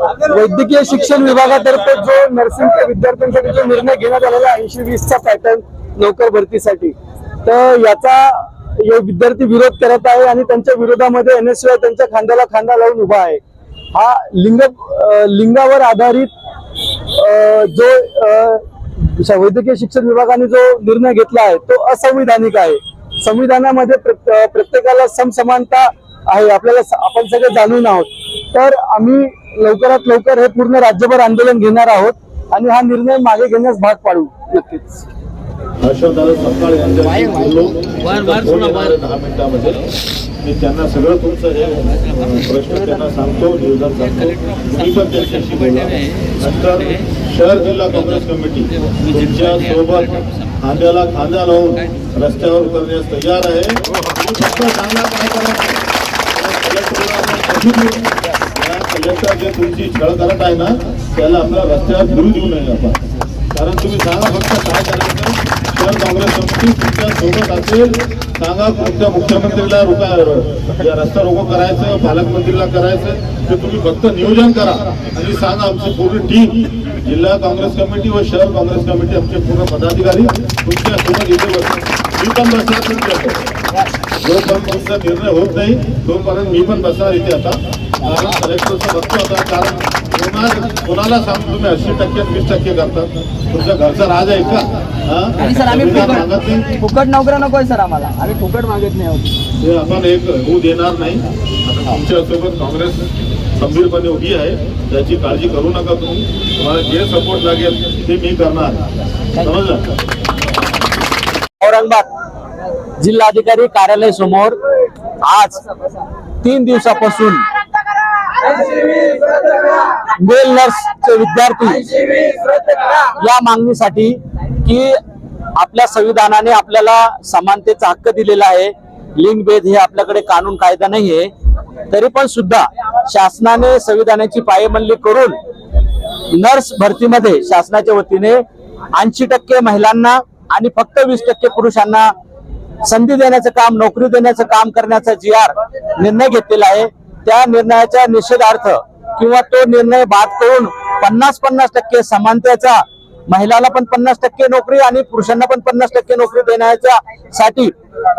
वैद्यकीय शिक्षण विभागातर्फे जो नर्सिंगच्या विद्यार्थ्यांसाठी जो निर्णय घेण्यात आलेला ऐंशी वीसचा पॅटर्न नोकर भरतीसाठी. तर याचा विद्यार्थी विरोध करत आहे आणि त्यांच्या विरोधामध्ये एन एस त्यांच्या खांद्याला खांदा लावून उभा आहे. हा लिंग लिंगावर आधारित जो वैद्यकीय शिक्षण विभागाने जो निर्णय घेतला आहे तो असंविधानिक आहे. संविधानामध्ये प्रत्येकाला समसमानता आहे आपल्याला आपण सगळे जाणून आहोत. तर आम्ही लवकरात लवकर हे पूर्ण राज्यभर आंदोलन घेणार आहोत आणि हा निर्णय मागे घेण्यास भाग पाडू. नक्कीच. दहा मिनिटामध्ये. मी त्यांना सगळं तुमचं हे प्रश्न त्यांना सांगतो निवेदन सांगतो. तुम्ही पण त्यांच्याशी नंतर शहर जिल्हा काँग्रेस कमिटी तुमच्यासोबत खांद्याला खांदा लावून रस्त्यावर उतरण्यास तयार आहे. तुम्ही फक्त सांगा काय करायचं कलेक्टरला जे तुमची छळ करत आहे ना त्याला आपल्या रस्त्यावर फिरू देऊ नये आपण. कारण तुम्ही सांगा फक्त काय करायचं शहर काँग्रेस कमिटी तुमच्यासोबत असेल सांगा तुमच्या मुख्यमंत्रीला रोका या रस्ता रोको करायचं पालकमंत्रीला करायचं ते तुम्ही फक्त नियोजन करा. आणि सांगा आमची पूर्ण टीम जिल्हा काँग्रेस कमिटी व शहर काँग्रेस कमिटी आमचे पूर्ण पदाधिकारी तुमच्यासोबत इथे बसतात मी पण बसला तुमच्या जोपर्यंत तुमचा निर्णय होत नाही तोपर्यंत मी पण बसणार इथे आता. कारण कलेक्टरचा बघतो आता कारण कोणा कोणाला सांगतो तुम्ही? ऐंशी टक्के वीस टक्के करतात. तुमच्या घरचा राज आहे का? हा? आणि सर आम्ही तुम्ही काय फुकट मागत नाही? फुकट नोकऱ्या नकोय सर आम्हाला. आम्ही फुकट मागत नाही आहोत. ते आपण एक होऊ देणार नाही. आता तुमच्यासोबत काँग्रेस खंबीरपणे उभी आहे. त्याची काळजी करू नका तुम्ही. तुम्हाला जे सपोर्ट लागेल ते मी करणार. समजलं? औरंगाबाद. जिल्हाधिकारी कार्यालय समोर आज तीन दिवसापासून मेल नर्सचे विद्यार्थी या मागणीसाठी की आपल्या संविधानाने आपल्याला समानतेचा हक्क दिलेला आहे. लिंगभेद हे आपल्याकडे कानून कायदा नाहीये. तरी पण सुद्धा शासनाने संविधानाची पायमल्ली करून नर्स भरतीमध्ये शासनाच्या वतीने ऐंशी टक्के महिलांना आणि फक्त वीस टक्के पुरुषांना संधी देण्याचं काम नोकरी देण्याचं काम करण्याचा जी आर निर्णय घेतलेला आहे त्या निर्णयाच्या निषेधार्थ किंवा तो निर्णय बाद करून पन्नास पन्नास टक्के समानतेचा महिलाला पण पन्नास टक्के नोकरी आणि पुरुषांना पण पन्नास टक्के नोकरी देण्याच्या साठी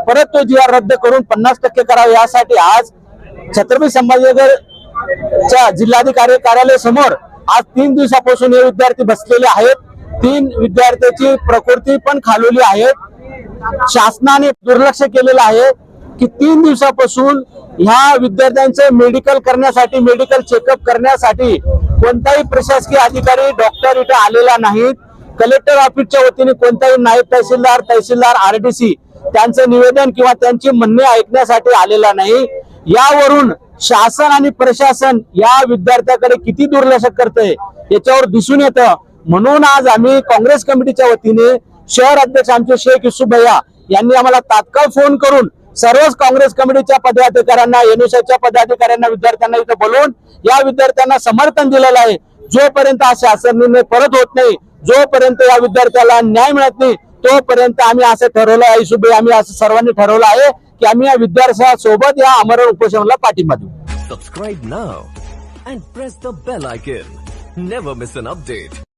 परत तो जी आर रद्द करून पन्नास टक्के करावा यासाठी आज छत्रपती संभाजीनगरच्या जिल्हाधिकारी कार्यालय समोर आज तीन दिवसापासून हे विद्यार्थी बसलेले आहेत. तीन विद्यार्थ्याची प्रकृती पण खालवली आहे. शासनाने दुर्लक्ष केलेलं आहे की तीन दिवसापासून ह्या विद्यार्थ्यांचे मेडिकल करण्यासाठी मेडिकल चेकअप करण्यासाठी कोणताही प्रशासकीय अधिकारी डॉक्टर इथे आलेला नाहीत. कलेक्टर ऑफिसच्या वतीने कोणताही नायब तहसीलदार तहसीलदार आरडीसी त्यांचं निवेदन किंवा त्यांची म्हणणे ऐकण्यासाठी आलेला नाही. यावरून शासन आणि प्रशासन या विद्यार्थ्याकडे किती दुर्लक्ष करतंय याच्यावर दिसून येतं. म्हणून आज आम्ही काँग्रेस कमिटीच्या वतीने शहर अध्यक्ष आमचे शेख युसुफ भैया यांनी आम्हाला तात्काळ फोन करून सर्वच काँग्रेस कमिटीच्या पदाधिकाऱ्यांना एनएसच्या पदाधिकाऱ्यांना विद्यार्थ्यांना इथं बोलवून या विद्यार्थ्यांना समर्थन दिलेलं आहे. जोपर्यंत हा शासन निर्णय परत होत नाही जोपर्यंत या विद्यार्थ्याला न्याय मिळत नाही तोपर्यंत आम्ही असं ठरवलं आहे युसुफ आम्ही असं सर्वांनी ठरवलं आहे की आम्ही या विद्यार्थ्यांसोबत या अमरण उपोषणाला पाठिंबा देऊ. Subscribe now and press the bell icon never miss an update